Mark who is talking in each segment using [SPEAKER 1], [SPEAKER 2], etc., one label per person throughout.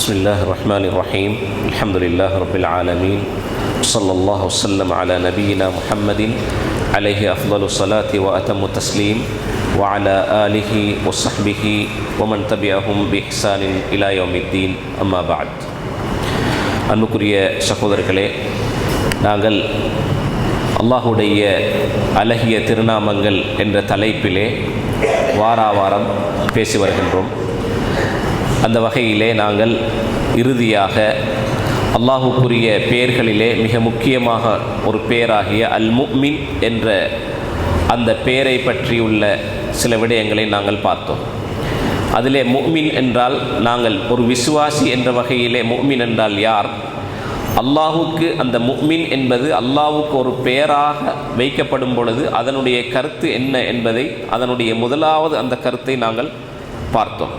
[SPEAKER 1] بسم الله الرحمن الرحيم الحمد لله رب العالمين صلى الله وسلم على نبينا محمد عليه أفضل الصلاة وأتم التسليم وعلى آله وصحبه ومن تبعهم بإحسان إلى يوم الدين أما بعد அன்புக்குரிய சகோதரர்களே நாங்கள் அல்லாஹுடைய அழகிய திருநாமங்கள் என்ற தலைப்பிலே வாரா வாரம் பேசி வருகின்றோம் அந்த வகையிலே நாங்கள் இறுதியாக அல்லாஹுக்குரிய பெயர்களிலே மிக முக்கியமாக ஒரு பெயராகிய அல் முக்மின் என்ற அந்த பெயரை பற்றியுள்ள சில விடயங்களை நாங்கள் பார்த்தோம். அதிலே முக்மின் என்றால் நாங்கள் ஒரு விசுவாசி என்ற வகையிலே முக்மின் என்றால் யார்? அல்லாஹுக்கு அந்த முக்மின் என்பது அல்லாஹுக்கு ஒரு பெயராக வைக்கப்படும் பொழுது அதனுடைய கருத்து என்ன என்பதை அதனுடைய முதலாவது அந்த கருத்தை நாங்கள் பார்த்தோம்.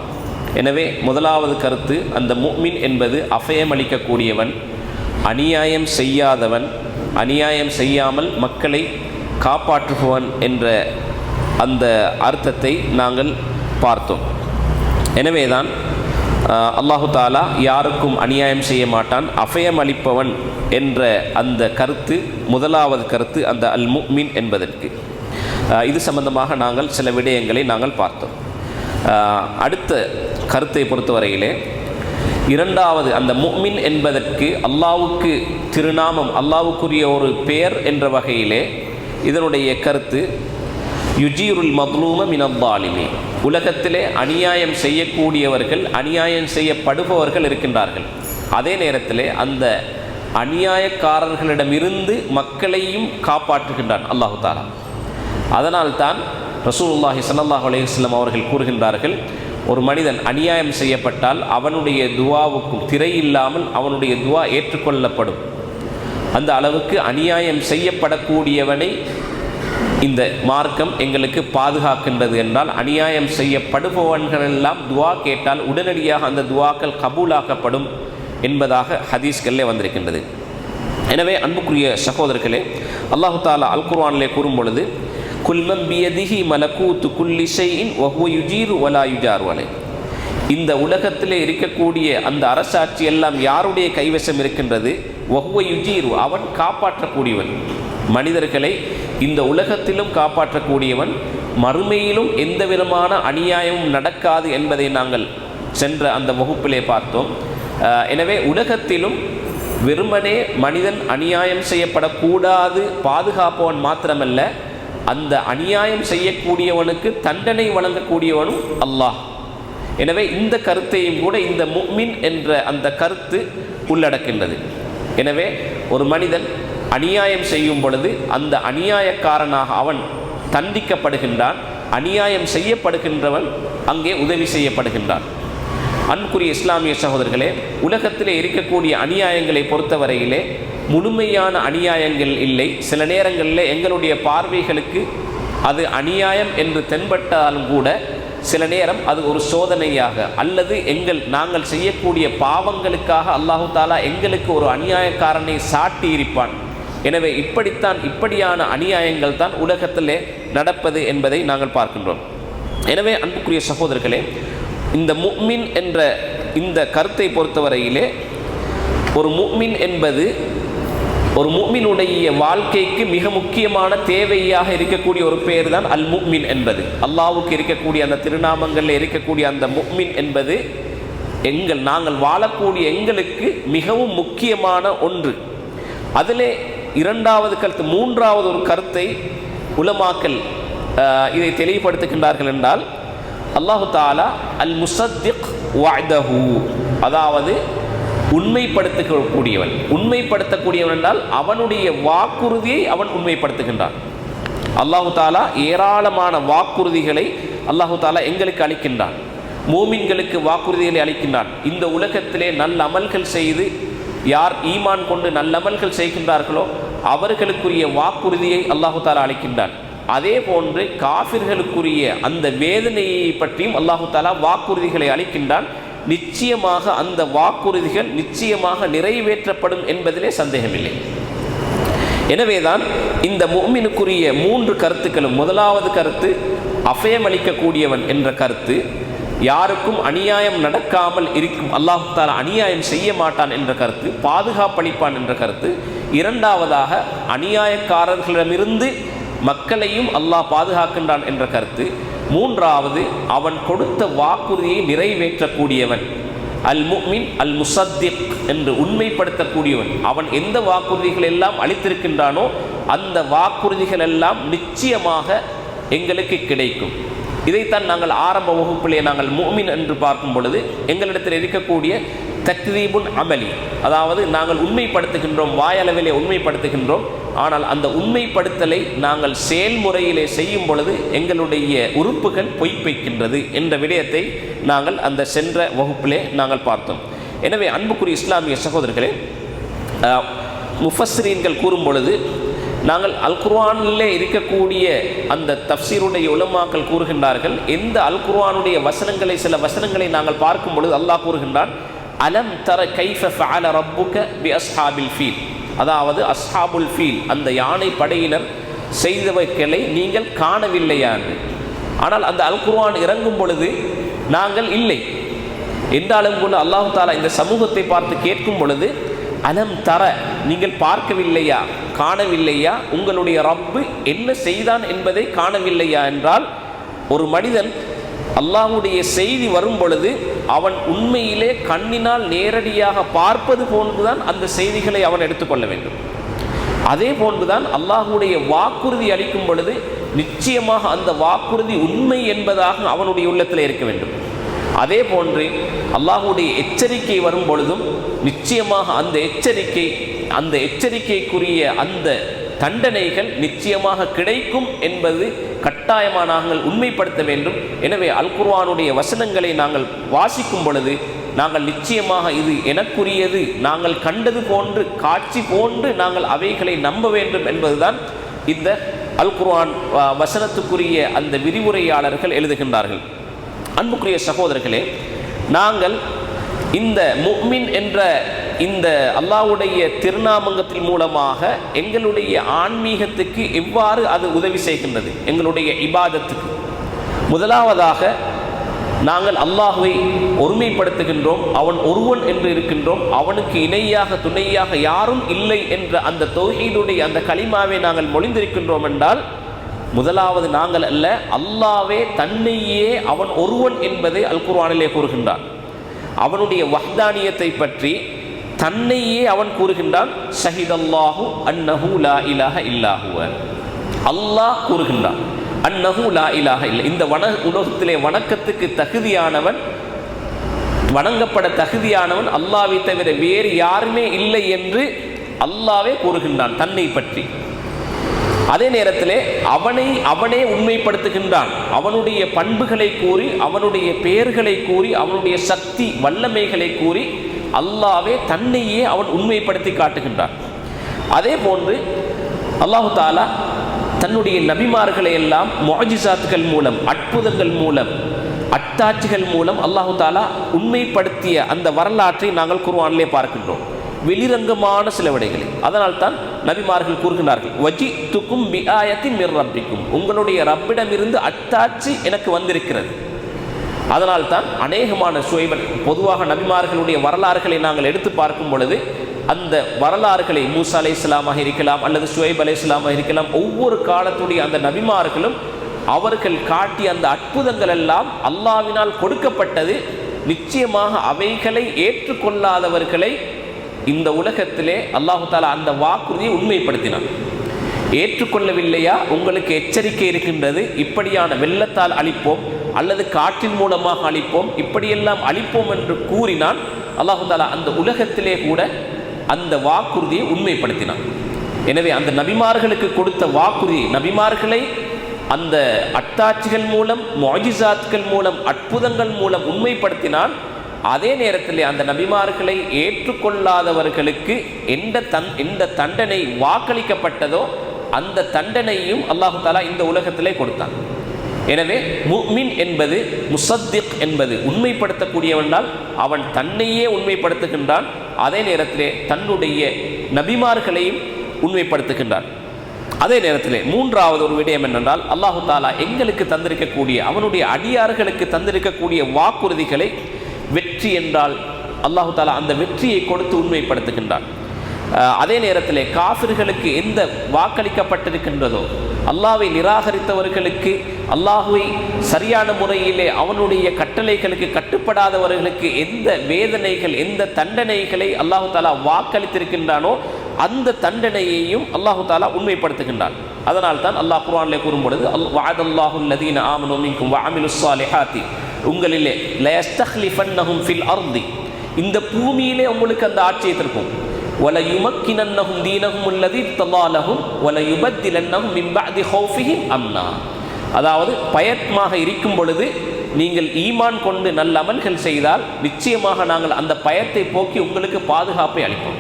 [SPEAKER 1] எனவே முதலாவது கருத்து அந்த முக்மின் என்பது அபயமளிக்கக்கூடியவன் அநியாயம் செய்யாதவன் அநியாயம் செய்யாமல் மக்களை காப்பாற்றுபவன் என்ற அந்த அர்த்தத்தை நாங்கள் பார்த்தோம். எனவேதான் அல்லாஹு தாலா யாருக்கும் அநியாயம் செய்ய மாட்டான் அபயம் அளிப்பவன் என்ற அந்த கருத்து முதலாவது கருத்து அந்த அல் முக்மின் என்பதற்கு இது சம்பந்தமாக நாங்கள் சில விடயங்களை நாங்கள் பார்த்தோம். அடுத்த கருத்தை பொறுத்தவரையிலே இரண்டாவது அந்த முக்மின் என்பதற்கு அல்லாவுக்கு திருநாமம் அல்லாவுக்குரிய ஒரு பெயர் என்ற வகையிலே இதனுடைய கருத்து யுஜீருல் மத்லூம மினப்பாலிமி உலகத்திலே அநியாயம் செய்யக்கூடியவர்கள் அநியாயம் செய்யப்படுபவர்கள் இருக்கின்றார்கள். அதே நேரத்தில் அந்த அநியாயக்காரர்களிடமிருந்து மக்களையும் காப்பாற்றுகின்றான் அல்லாஹு தாலா அதனால்தான் ரசூலுல்லாஹி சல்லாஹ் அலையுஸ்லம் அவர்கள் கூறுகின்றார்கள் ஒரு மனிதன் அநியாயம் செய்யப்பட்டால் அவனுடைய துவாவுக்கும் திரை இல்லாமல் அவனுடைய துவா ஏற்றுக்கொள்ளப்படும். அந்த அளவுக்கு அநியாயம் செய்யப்படக்கூடியவனை இந்த மார்க்கம் எங்களுக்கு பாதுகாக்கின்றது என்றால் அநியாயம் செய்யப்படுபவன்களெல்லாம் துவா கேட்டால் உடனடியாக அந்த துவாக்கள் கபூலாக்கப்படும் என்பதாக ஹதீஸ்களில் வந்திருக்கின்றது. எனவே அன்புக்குரிய சகோதரர்களே அல்லாஹு தாலா அல் குர்வானிலே கூறும் பொழுது குல்மம் பியதிஹி மலக்கூத்து குல்லிஷையின் ஒஹு யுஜீரு வலா யுஜார் வலை இந்த உலகத்திலே இருக்கக்கூடிய அந்த அரசாட்சி எல்லாம் யாருடைய கைவசம் இருக்கின்றது? ஒஹுவ யுஜீரு அவன் காப்பாற்றக்கூடியவன். மனிதர்களை இந்த உலகத்திலும் காப்பாற்றக்கூடியவன். மறுமையிலும் எந்த விதமான அநியாயமும் நடக்காது என்பதை நாங்கள் சென்ற அந்த வகுப்பிலே பார்த்தோம். எனவே உலகத்திலும் வெறுமனே மனிதன் அநியாயம் செய்யப்படக்கூடாது பாதுகாப்பவன் மாத்திரமல்ல அந்த அநியாயம் செய்யக்கூடியவனுக்கு தண்டனை வழங்கக்கூடியவனும் அல்லாஹ். எனவே இந்த கருத்தையும் கூட இந்த முக்மின் என்ற அந்த கருத்து உள்ளடக்கின்றது. எனவே ஒரு மனிதன் அநியாயம் செய்யும் பொழுது அந்த அநியாயக்காரனாக அவன் தண்டிக்கப்படுகின்றான் அநியாயம் செய்யப்படுகின்றவன் அங்கே உதவி செய்யப்படுகின்றான். அன்புக்குரிய இஸ்லாமிய சகோதரர்களே உலகத்திலே இருக்கக்கூடிய அநியாயங்களை பொறுத்தவரையிலே முழுமையான அநியாயங்கள் இல்லை. சில நேரங்களில் எங்களுடைய பார்வைகளுக்கு அது அநியாயம் என்று தென்பட்டாலும் கூட சில நேரம் அது ஒரு சோதனையாக அல்லது எங்கள் நாங்கள் செய்யக்கூடிய பாவங்களுக்காக அல்லாஹு தாலா எங்களுக்கு ஒரு அநியாயக்காரனை சாட்டி இருப்பான் எனவே இப்படித்தான் இப்படியான அநியாயங்கள் தான் உலகத்திலே நடப்பது என்பதை நாங்கள் பார்க்கின்றோம். எனவே அன்புக்குரிய சகோதரர்களே இந்த முக்மின் என்ற இந்த கருத்தை பொறுத்தவரையிலே ஒரு முக்மின் என்பது ஒரு முக்மினுடைய வாழ்க்கைக்கு மிக முக்கியமான தேவையாக இருக்கக்கூடிய ஒரு பெயர் தான் அல் முக்மின் என்பது. அல்லாவுக்கு இருக்கக்கூடிய அந்த திருநாமங்களில் இருக்கக்கூடிய அந்த முக்மின் என்பது எங்கள் நாங்கள் வாழக்கூடிய எங்களுக்கு மிகவும் முக்கியமான ஒன்று. அதிலே இரண்டாவது கருத்து மூன்றாவது ஒரு கருத்தை உலமாக்கல் இதை தெளிவுபடுத்துகின்றார்கள் என்றால் அல்லாஹு தாலா அல் முசத்திக் வாய்தஹூ அதாவது உண்மைப்படுத்தக்கூடியவன் உண்மைப்படுத்தக்கூடியவன் என்றால் அவனுடைய வாக்குறுதியை அவன் உண்மைப்படுத்துகின்றான். அல்லாஹு தாலா ஏராளமான வாக்குறுதிகளை அல்லாஹு தாலா எங்களுக்கு அளிக்கின்றான். மூமின்களுக்கு வாக்குறுதிகளை அளிக்கின்றான். இந்த உலகத்திலே நல்ல அமல்கள் செய்து யார் ஈமான் கொண்டு நல்லமல்கள் செய்கின்றார்களோ அவர்களுக்குரிய வாக்குறுதியை அல்லாஹு தாலா அளிக்கின்றான். அதே போன்று காபிர்களுக்குரிய அந்த வேதனையை பற்றியும் அல்லாஹு தாலா வாக்குறுதிகளை அளிக்கின்றான். நிச்சயமாக அந்த வாக்குறுதிகள் நிச்சயமாக நிறைவேற்றப்படும் என்பதிலே சந்தேகமில்லை. எனவேதான் இந்த மூமினுக்குரிய மூன்று கருத்துக்களும் முதலாவது கருத்து அபயமளிக்கக்கூடியவன் என்ற கருத்து யாருக்கும் அநியாயம் நடக்காமல் இருக்கும் அல்லாஹு தாலா அநியாயம் செய்ய மாட்டான் என்ற கருத்து பாதுகாப்பளிப்பான் என்ற கருத்து இரண்டாவதாக அநியாயக்காரர்களிடமிருந்து மக்களையும் அல்லாஹ் பாதுகாக்கின்றான் என்ற கருத்து மூன்றாவது அவன் கொடுத்த வாக்குறுதியை நிறைவேற்றக்கூடியவன். அல் முக்மின் அல் முசத்திக் என்று உண்மைப்படுத்தக்கூடியவன். அவன் எந்த வாக்குறுதிகள் எல்லாம் அளித்திருக்கின்றானோ அந்த வாக்குறுதிகள் எல்லாம் நிச்சயமாக எங்களுக்கு கிடைக்கும். இதைத்தான் நாங்கள் ஆரம்ப வகுப்பிலே நாங்கள் மூமின் என்று பார்க்கும் பொழுது எங்களிடத்தில் இருக்கக்கூடிய தக்ரீபுன் அமலி. அதாவது நாங்கள் உண்மைப்படுத்துகின்றோம் வாயளவிலே உண்மைப்படுத்துகின்றோம். ஆனால் அந்த உண்மைப்படுத்தலை நாங்கள் செயல்முறையிலே செய்யும் பொழுது எங்களுடைய உறுப்புகள் பொய்ப்பிக்கின்றது என்ற விடயத்தை நாங்கள் அந்த சென்ற வகுப்பிலே நாங்கள் பார்த்தோம். எனவே அன்புக்குரிய இஸ்லாமிய சகோதரர்களே முஃபஸ்ரீன்கள் கூறும் பொழுது நாங்கள் அல்குர்வானிலே இருக்கக்கூடிய அந்த தப்சீருடைய உலமாக்கள் கூறுகின்றார்கள் எந்த அல்குர்வானுடைய வசனங்களை சில வசனங்களை நாங்கள் பார்க்கும் பொழுது அல்லாஹ் கூறுகின்றான் அலம் தர கைஃப ஃபஅல ரப்புக பி அஸ்ஹாபில் ஃபீல். அதாவது அஸ்ஹாபுல் ஃபீல் அந்த யானை படையினர் செய்தவைகளை நீங்கள் காணவில்லையா என்று ஆனால் அந்த அல் குர்ஆன் இறங்கும் பொழுது நாங்கள் இல்லை. என்றாலும் கூட அல்லாஹு தாலா இந்த சமூகத்தை பார்த்து கேட்கும் பொழுது அலம் தர நீங்கள் பார்க்கவில்லையா? காணவில்லையா? உங்களுடைய ரப்பு என்ன செய்தான் என்பதை காணவில்லையா? என்றால் ஒரு மனிதன் அல்லாஹ்வுடைய செய்தி வரும் பொழுது அவன் உண்மையிலே கண்ணினால் நேரடியாக பார்ப்பது போன்றுதான் அந்த செய்திகளை அவன் எடுத்துக்கொள்ள வேண்டும். அதே போன்றுதான் அல்லாஹுடைய வாக்குறுதி அளிக்கும் பொழுது நிச்சயமாக அந்த வாக்குறுதி உண்மை என்பதாக அவனுடைய உள்ளத்தில் இருக்க வேண்டும். அதே போன்று அல்லாஹுடைய எச்சரிக்கை வரும் பொழுதும் நிச்சயமாக அந்த எச்சரிக்கை அந்த எச்சரிக்கைக்குரிய அந்த தண்டனைகள் நிச்சயமாக கிடைக்கும் என்பது கட்டாயமாக நாங்கள் உண்மைப்படுத்த வேண்டும். எனவே அல்குர்வானுடைய வசனங்களை நாங்கள் வாசிக்கும் பொழுது நாங்கள் நிச்சயமாக இது எனக்குரியது. நாங்கள் கண்டது போன்று காட்சி போன்று நாங்கள் அவைகளை நம்ப வேண்டும் என்பதுதான் இந்த அல் குர்ஆன் வசனத்துக்குரிய அந்த விரிவுரையாளர்கள் எழுதுகின்றார்கள். அன்புக்குரிய சகோதரர்களே நாங்கள் இந்த முக்மின் என்ற இந்த அல்லாஹ்வுடைய திருநாமங்கத்தின் மூலமாக எங்களுடைய ஆன்மீகத்துக்கு எவ்வாறு அது உதவி செய்கின்றது? எங்களுடைய இபாதத்துக்கு. முதலாவதாக நாங்கள் அல்லாஹுவை ஒருமைப்படுத்துகின்றோம் அவன் ஒருவன் என்று இருக்கின்றோம் அவனுக்கு இணையாக துணையாக யாரும் இல்லை என்ற அந்த தொகையினுடைய அந்த களிமாவை நாங்கள் மொழிந்திருக்கின்றோம் என்றால் முதலாவது நாங்கள் அல்ல அல்லாவே தன்னையே அவன் ஒருவன் என்பதை அல் குர்ஆனிலே கூறுகின்றான். அவனுடைய வஹ்தானியத்தை பற்றி தன்னையே அவன் கூறுகின்றான் ஷஹிதல்லாஹு அன்னஹு லா இலாஹ இல்லாஹுவ அல்லாஹ் கூறுகின்றான் அன்னஹு லா இலாஹ இல்லை. இந்த வன உலகத்திலே வணக்கத்துக்கு தகுதியானவன் வணங்கப்பட தகுதியானவன் அல்லாவை தவிர வேறு யாருமே இல்லை என்று அல்லாவே கூறுகின்றான் தன்னை பற்றி. அதே நேரத்திலே அவனை அவனே உண்மைப்படுத்துகின்றான். அவனுடைய பண்புகளை கூறி அவனுடைய பெயர்களை கூறி அவனுடைய சக்தி வல்லமைகளை கூறி அல்லாவே தன்னையே அவன் உண்மைப்படுத்தி காட்டுகின்றான். அதே போன்று அல்லாஹு தாலா தன்னுடைய நபிமார்களை எல்லாம் முஅஜிசாத்துகள் மூலம் அற்புதங்கள் மூலம் அட்டாட்சிகள் மூலம் அல்லாஹு தாலா உண்மைப்படுத்திய அந்த வரலாற்றை நாங்கள் குர்ஆனிலே பார்க்கின்றோம். வெளிரங்கமான சில விடைகளை. அதனால் தான் நபிமார்கள் கூறுகின்றார்கள் வஜி துக்கும் பிஆயத்தின் மிர் ரப்பிக்கும். உங்களுடைய ரப்பிடமிருந்து அத்தாட்சி எனக்கு வந்திருக்கிறது. அதனால் தான் அநேகமான சுவைபல் பொதுவாக நபிமார்களுடைய வரலாறுகளை நாங்கள் எடுத்து பார்க்கும் பொழுது அந்த வரலாறுகளை மூசா அலை இஸ்லாமாக இருக்கலாம் அல்லது சுவைப் அலை இஸ்லாமாக இருக்கலாம் ஒவ்வொரு காலத்துடைய அந்த நபிமார்களும் அவர்கள் காட்டிய அந்த அற்புதங்கள் எல்லாம் அல்லாவினால் கொடுக்கப்பட்டது. நிச்சயமாக அவைகளை ஏற்றுக்கொள்ளாதவர்களை இந்த உலகத்திலே அல்லாஹு தாலா அந்த வாக்குறுதியை உண்மைப்படுத்தினான். ஏற்றுக்கொள்ளவில்லையா? உங்களுக்கு எச்சரிக்கை இருக்கின்றது. இப்படியான வெள்ளத்தால் அழிப்போம். அல்லது காற்றின் மூலமாக அழிப்போம். இப்படியெல்லாம் அழிப்போம் என்று கூறினான் அல்லாஹு தாலா அந்த உலகத்திலே கூட அந்த வாக்குறுதியை உண்மைப்படுத்தினான். எனவே அந்த நபிமார்களுக்கு கொடுத்த வாக்குறுதி நபிமார்களை அந்த அட்டாட்சிகள் மூலம் மொஜிசாத்கள் மூலம் அற்புதங்கள் மூலம் உண்மைப்படுத்தினான் அதே நேரத்தில் அந்த நபிமார்களை ஏற்றுக்கொள்ளாதவர்களுக்கு எந்த தன் எந்த தண்டனை வாக்களிக்கப்பட்டதோ அந்த தண்டனையும் அல்லாஹு தாலா இந்த உலகத்திலே கொடுத்தான். எனவே முக்மின் என்பது முசத்திக் என்பது உண்மைப்படுத்தக்கூடியவனால் அவன் தன்னையே உண்மைப்படுத்துகின்றான். அதே நேரத்திலே தன்னுடைய நபிமார்களையும் உண்மைப்படுத்துகின்றான். அதே நேரத்தில் மூன்றாவது ஒரு விடயம் என்னென்றால் அல்லாஹு தாலா எங்களுக்கு தந்திருக்கக்கூடிய அவனுடைய அடியார்களுக்கு தந்திருக்கக்கூடிய வாக்குறுதிகளை வெற்றி என்றால் அல்லாஹு தாலா அந்த வெற்றியை கொடுத்து உண்மைப்படுத்துகின்றான். அதே நேரத்தில் காஃபிர்களுக்கு எந்த வாக்களிக்கப்பட்டிருக்கின்றதோ அல்லாவை நிராகரித்தவர்களுக்கு அல்லாஹுவை சரியான முறையிலே அவனுடைய கட்டளைகளுக்கு கட்டுப்படாதவர்களுக்கு எந்த வேதனைகள் எந்த தண்டனைகளை அல்லாஹு தாலா வாக்களித்திருக்கின்றானோ அந்த தண்டனையையும் அல்லாஹு தாலா உண்மைப்படுத்துகின்றான். அதனால் தான் அல்லாஹ் குர்ஆனிலே கூறும்பொழுது அல் வஅதல்லாஹு அல்லதீன ஆமனு மின்கும் வஅமிலுஸ் ஸாலிஹாத்தி. உங்களிலே லயஸ்தக்லிஃபன்னஹும் ஃபில் அர்தி. இந்த பூமியிலே உங்களுக்கு அந்த ஆட்சியை وَلَيُمَكِّنَنَّهُمْ دِينَهُمُ الَّذِي ارْتَضَىٰ لَهُمْ وَلَيُبَدِّلَنَّهُمْ مِنْ بَعْدِ خَوْفِهِمْ أَمْنًا அதாவது பயத்மாக இருக்கும் பொழுது நீங்கள் ஈமான் கொண்டு நல்ல அமல்கள் செய்தால் நிச்சயமாக நாங்கள் அந்த பயத்தை போக்கி உங்களுக்கு பாதுகாப்பை அளிப்போம்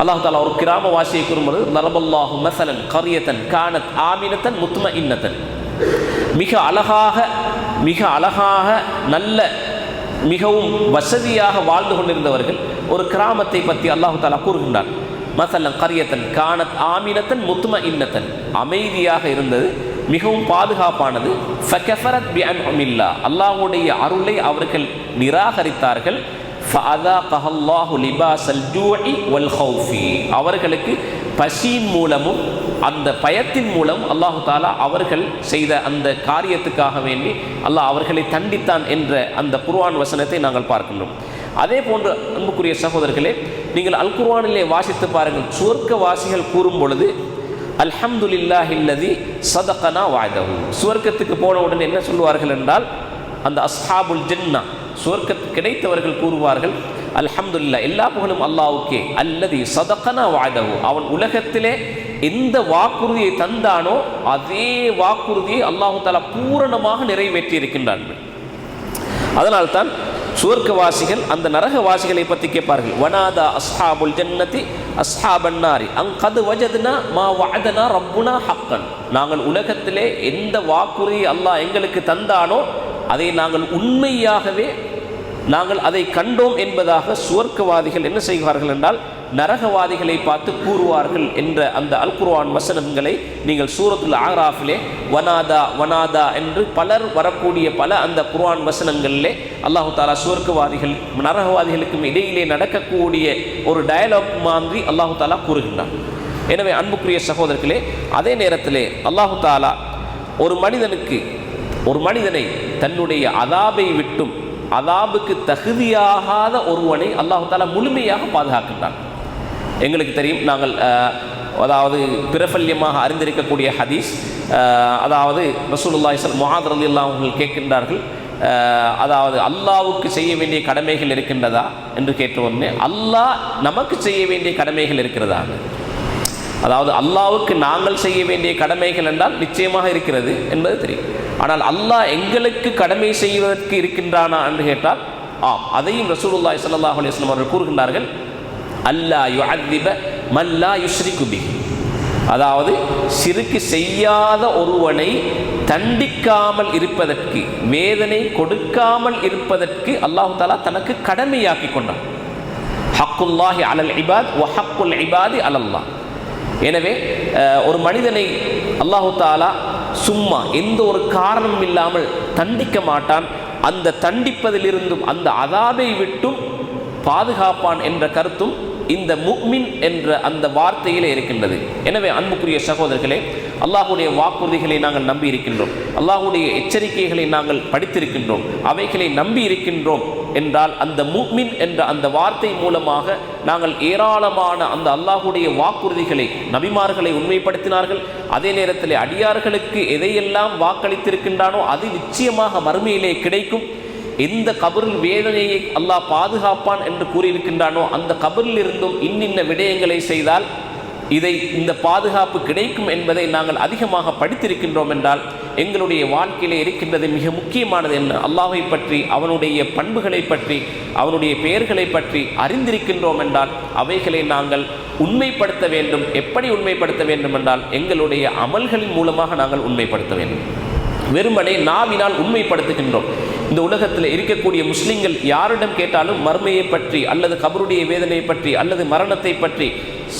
[SPEAKER 1] அல்லாஹ் தாலா ஒரு கிராமவாசியை கூறும்பொழுது நரபல்லாஹு மசலன் கரியத்தன் கானத் ஆமினத்தன் முத்ம இன்னத்தன் மிக அழகாக மிக அழகாக நல்ல மிகவும் வசதியாக வாழ்ந்து கொண்டிருந்தவர்கள் ஒரு கிராமத்தை பற்றி அல்லாஹு தாலா கூறுகின்றார் மசல்லன் கரியத்தன் கானத் ஆமினத்தன் முத்தும இன்னத்தன் அமைதியாக இருந்தது மிகவும் பாதுகாப்பானது. ஃபகஃபரத் பி அன்ஹுமில்லா அல்லாஹுடைய அருளை அவர்கள் நிராகரித்தார்கள். ஃபஅதாகஹ லிபாஸல் ஜூஇ வல் ஹௌஃபி அவர்களுக்கு பசியின் மூலமும் அந்த பயத்தின் மூலம் அல்லாஹு தாலா அவர்கள் செய்த அந்த காரியத்துக்காக வேண்டி அல்லாஹ் அவர்களை தண்டித்தான் என்ற அந்த குர்வான் வசனத்தை நாங்கள் பார்க்கின்றோம். அதே போன்று அன்புக்குரிய சகோதரர்களே நீங்கள் அல் குர்வானிலே வாசித்து பாருங்கள். சுவர்க்கவாசிகள் கூறும் பொழுது அல்ஹம்துலில்லாஹில்லதி சதகனா வாய்தஹு சுவர்க்கத்துக்கு போன உடனே என்ன சொல்லுவார்கள் என்றால் அந்த அஸ்ஹாபுல் ஜென்னா சுவர்க்கத்துக்கு கிடைத்தவர்கள் கூறுவார்கள் அல்ஹம்துலில்லா எல்லா புகழும் அல்லாவுக்கே அல்லது சதகனா வாய்தஹு அவன் உலகத்திலே எந்த வாக்குறுதியை தந்தானோ அதே வாக்குறுதியை அல்லாஹு தாலா பூரணமாக நிறைவேற்றி இருக்கின்றார்கள் அதனால்தான் சுவர்க்கவாசிகள் அந்த நரகவாசிகளை பற்றி கேட்பார்கள். வனாதா அஸ்ஹாபுல் ஜன்னதி அஸ்ஹாபன்னாரி அங்கது வஜதுனா மா வஅதனா ரப்புனா ஹக்கன். நாங்கள் உலகத்திலே எந்த வாக்குறுதி அல்லாஹ் எங்களுக்கு தந்தானோ அதை நாங்கள் உண்மையாகவே நாங்கள் அதை கண்டோம் என்பதாக சுவர்க்கவாதிகள் என்ன செய்வார்கள் என்றால் நரகவாதிகளை பார்த்து கூறுவார்கள் என்ற அந்த அல் குர்வான் வசனங்களை நீங்கள் சூரத்துல் ஆராஃபிலே வனாதா வனாதா என்று பலர் வரக்கூடிய பல அந்த குர்வான் வசனங்களிலே அல்லாஹு தாலா சுவர்க்கவாதிகள் நரகவாதிகளுக்கும் இடையிலே நடக்கக்கூடிய ஒரு டயலாக் மாதிரி அல்லாஹு தாலா கூறுகின்றான். எனவே அன்புக்குரிய சகோதரர்களே அதே நேரத்திலே அல்லாஹு தாலா ஒரு மனிதனுக்கு ஒரு மனிதனை தன்னுடைய அதாபை விட்டும் அதாபுக்கு தகுதியாகாத ஒருவனை அல்லாஹு தாலா முழுமையாக பாதுகாக்கின்றான் எங்களுக்கு தெரியும் நாங்கள் அதாவது பிரபல்யமாக அறிந்திருக்கக்கூடிய ஹதீஸ் அதாவது ரசூலுல்லாஹி ஸல் முஹாத் அலி அவர்கள் கேட்கின்றார்கள் அதாவது அல்லாவுக்கு செய்ய வேண்டிய கடமைகள் இருக்கின்றதா என்று கேட்ட உடனே அல்லாஹ் நமக்கு செய்ய வேண்டிய கடமைகள் இருக்கிறதா? அதாவது அல்லாவுக்கு நாங்கள் செய்ய வேண்டிய கடமைகள் என்றால் நிச்சயமாக இருக்கிறது என்பது தெரியும். ஆனால் அல்லாஹ் எங்களுக்கு கடமை செய்வதற்கு இருக்கின்றானா என்று கேட்டால் ஆம். அதையும் ரசூலுல்லாய் சல்லாஹ் அலிஸ்லாம் அவர்கள் கூறுகின்றார்கள். அல்லா யுஅத்திப மல்லா யுஸ்ரி குபி அதாவது சிறுக்கு செய்யாத ஒருவனை தண்டிக்காமல் இருப்பதற்கு வேதனை கொடுக்காமல் இருப்பதற்கு அல்லாஹு தாலா தனக்கு கடமையாக்கி கொண்டான். ஹக்குல்லாஹி அலல் இபாத் வ ஹக்குல் இபாதி அலல்லாஹ். எனவே ஒரு மனிதனை அல்லாஹு தாலா சும்மா எந்த ஒரு காரணமும் இல்லாமல் தண்டிக்க மாட்டான். அந்த தண்டிப்பதிலிருந்தும் அந்த அதாபை விட்டும் பாதுகாப்பான் என்ற கருத்தும் இந்த முக்மின் என்ற அந்த வார்த்தையிலே இருக்கின்றது. எனவே அன்புக்குரிய சகோதரர்களே அல்லாஹுடைய வாக்குறுதிகளை நாங்கள் நம்பி இருக்கின்றோம் அல்லாஹுடைய எச்சரிக்கைகளை நாங்கள் படித்திருக்கின்றோம். அவைகளை நம்பி இருக்கின்றோம் என்றால் அந்த முக்மின் என்ற அந்த வார்த்தை மூலமாக நாங்கள் ஏராளமான அந்த அல்லாஹுடைய வாக்குறுதிகளை நபிமார்களை உண்மைப்படுத்தினார்கள். அதே நேரத்தில் அடியார்களுக்கு எதையெல்லாம் வாக்களித்திருக்கின்றானோ அது நிச்சயமாக மறுமையிலே கிடைக்கும். எந்த கபரில் வேதனையை அல்லாஹ் பாதுகாப்பான் என்று கூறியிருக்கின்றானோ அந்த கபரில் இருந்தும் இன்னின்ன விடயங்களை செய்தால் இதை இந்த பாதுகாப்பு கிடைக்கும் என்பதை நாங்கள் அதிகமாக படித்திருக்கின்றோம் என்றால் எங்களுடைய வாழ்க்கையிலே இருக்கின்றது மிக முக்கியமானது என்ன அல்லாஹை பற்றி அவனுடைய பண்புகளை பற்றி அவனுடைய பெயர்களை பற்றி அறிந்திருக்கின்றோம் என்றால் அவைகளை நாங்கள் உண்மைப்படுத்த வேண்டும். எப்படி உண்மைப்படுத்த வேண்டும் என்றால் எங்களுடைய அமல்களின் மூலமாக நாங்கள் உண்மைப்படுத்த வேண்டும். வெறுமனே நாவினால் உண்மைப்படுத்துகின்றோம். இந்த உலகத்தில் இருக்கக்கூடிய முஸ்லிம்கள் யாரிடம் கேட்டாலும் மர்மையை பற்றி அல்லது கபருடைய வேதனையை பற்றி அல்லது மரணத்தை பற்றி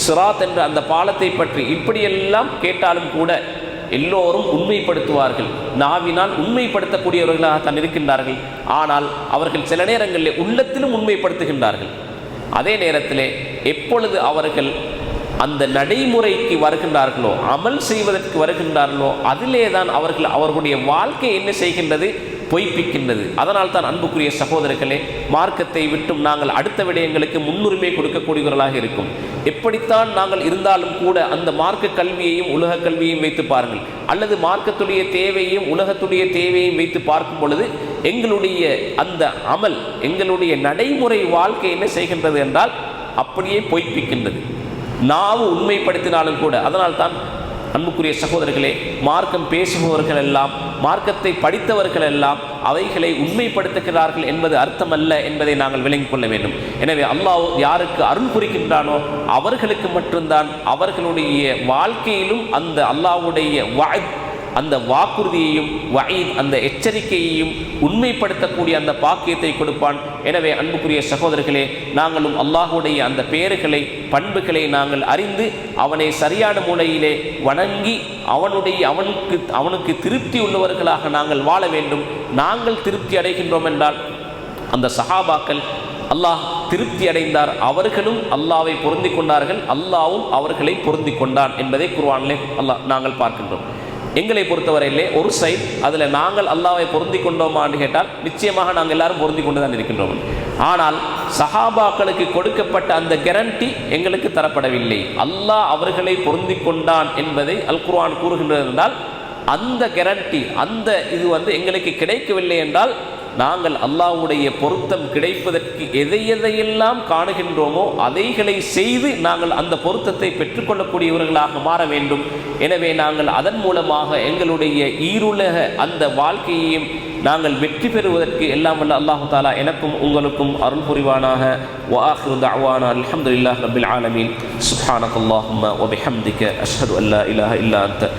[SPEAKER 1] சிராத் என்ற அந்த பாலத்தை பற்றி இப்படியெல்லாம் கேட்டாலும் கூட எல்லோரும் உண்மைப்படுத்துவார்கள். நாவினால் உண்மைப்படுத்தக்கூடியவர்களாக தான் இருக்கின்றார்கள். ஆனால் அவர்கள் சில நேரங்களில் உள்ளத்திலும் உண்மைப்படுத்துகின்றார்கள். அதே நேரத்தில் எப்பொழுது அவர்கள் அந்த நடைமுறைக்கு வருகின்றார்களோ அமல் செய்வதற்கு வருகின்றார்களோ அதிலே தான் அவர்கள் அவர்களுடைய வாழ்க்கை என்ன செய்கின்றது பொய்ப்பிக்கின்றது. அதனால் தான் அன்புக்குரிய சகோதரர்களே மார்க்கத்தை விட்டும் நாங்கள் அடுத்த விடயங்களுக்கு முன்னுரிமை கொடுக்கக்கூடியவர்களாக இருக்கும். எப்படித்தான் நாங்கள் இருந்தாலும் கூட அந்த மார்க்க கல்வியையும் உலக கல்வியையும் வைத்து பாருங்கள். அல்லது மார்க்கத்துடைய தேவையும் உலகத்துடைய தேவையும் வைத்து பார்க்கும் பொழுது எங்களுடைய அந்த அமல் எங்களுடைய நடைமுறை வாழ்க்கை என்ன செய்கின்றது என்றால் அப்படியே பொய்ப்பிக்கின்றது. நாவு உண்மைப்படுத்தினாலும் கூட அதனால் தான் அன்புக்குரிய சகோதரர்களே மார்க்கம் பேசுபவர்கள் எல்லாம் மார்க்கத்தை படித்தவர்கள் எல்லாம் அவைகளை உண்மைப்படுத்துகிறார்கள் என்பது அர்த்தமல்ல என்பதை நாங்கள் விளங்கிக் கொள்ள வேண்டும். எனவே அல்லாஹ் யாருக்கு அருள் புரிகின்றானோ அவர்களுக்கு மட்டும்தான் அவர்களுடைய வாழ்க்கையிலும் அந்த அல்லாஹ்வுடைய வாய் அந்த வாக்குறுதியையும் வயீத் அந்த எச்சரிக்கையையும் உண்மைப்படுத்தக்கூடிய அந்த பாக்கியத்தை கொடுப்பான். எனவே அன்புக்குரிய சகோதரர்களே நாங்களும் அல்லாஹுடைய அந்த பெயர்களை பண்புகளை நாங்கள் அறிந்து அவனை சரியான முறையிலே வணங்கி அவனுடைய அவனுக்கு அவனுக்கு திருப்தி உள்ளவர்களாக நாங்கள் வாழ வேண்டும். நாங்கள் திருப்தி அடைகின்றோம் என்றால் அந்த சஹாபாக்கள் அல்லாஹ் திருப்தி அடைந்தார். அவர்களும் அல்லாவை பொருந்தி கொண்டார்கள். அல்லாவும் அவர்களை பொருந்தி கொண்டான் என்பதை குர்ஆனிலே அல்லாஹ் நாங்கள் பார்க்கின்றோம். எங்களை பொறுத்தவரையிலே ஒரு சைட் அதில் நாங்கள் அல்லாவை பொருந்தி கொண்டோமான்னு கேட்டால் நிச்சயமாக நாங்கள் எல்லாரும் பொருந்தி கொண்டு தான் இருக்கின்றோம். ஆனால் சஹாபாக்களுக்கு கொடுக்கப்பட்ட அந்த கேரண்டி எங்களுக்கு தரப்படவில்லை. அல்லாஹ் அவர்களை பொருந்தி கொண்டான் என்பதை அல் குர்ஆன் கூறுகின்றது என்றால் அந்த கேரண்டி அந்த இது வந்து எங்களுக்கு கிடைக்கவில்லை என்றால் நாங்கள் அல்லாவுடைய பொருத்தம் கிடைப்பதற்கு எதை எதையெல்லாம் காணுகின்றோமோ அதைகளை செய்து நாங்கள் அந்த பொருத்தத்தை பெற்றுக்கொள்ளக்கூடியவர்களாக மாற வேண்டும். எனவே நாங்கள் அதன் மூலமாக எங்களுடைய ஈருலக அந்த வாழ்க்கையையும் நாங்கள் வெற்றி பெறுவதற்கு எல்லாம் வல்ல அல்லாஹு தாலா எனக்கும் உங்களுக்கும் அருள் புரிவானாக. வாஹிரு தாவானா அல்ஹம்துலில்லாஹ் ரபில் ஆலமீன். சுஹானகுல்லாஹும்ம ஒபிஹம்திக்க அஷ்ஹது அல்லா இலாஹ இல்லா அந்த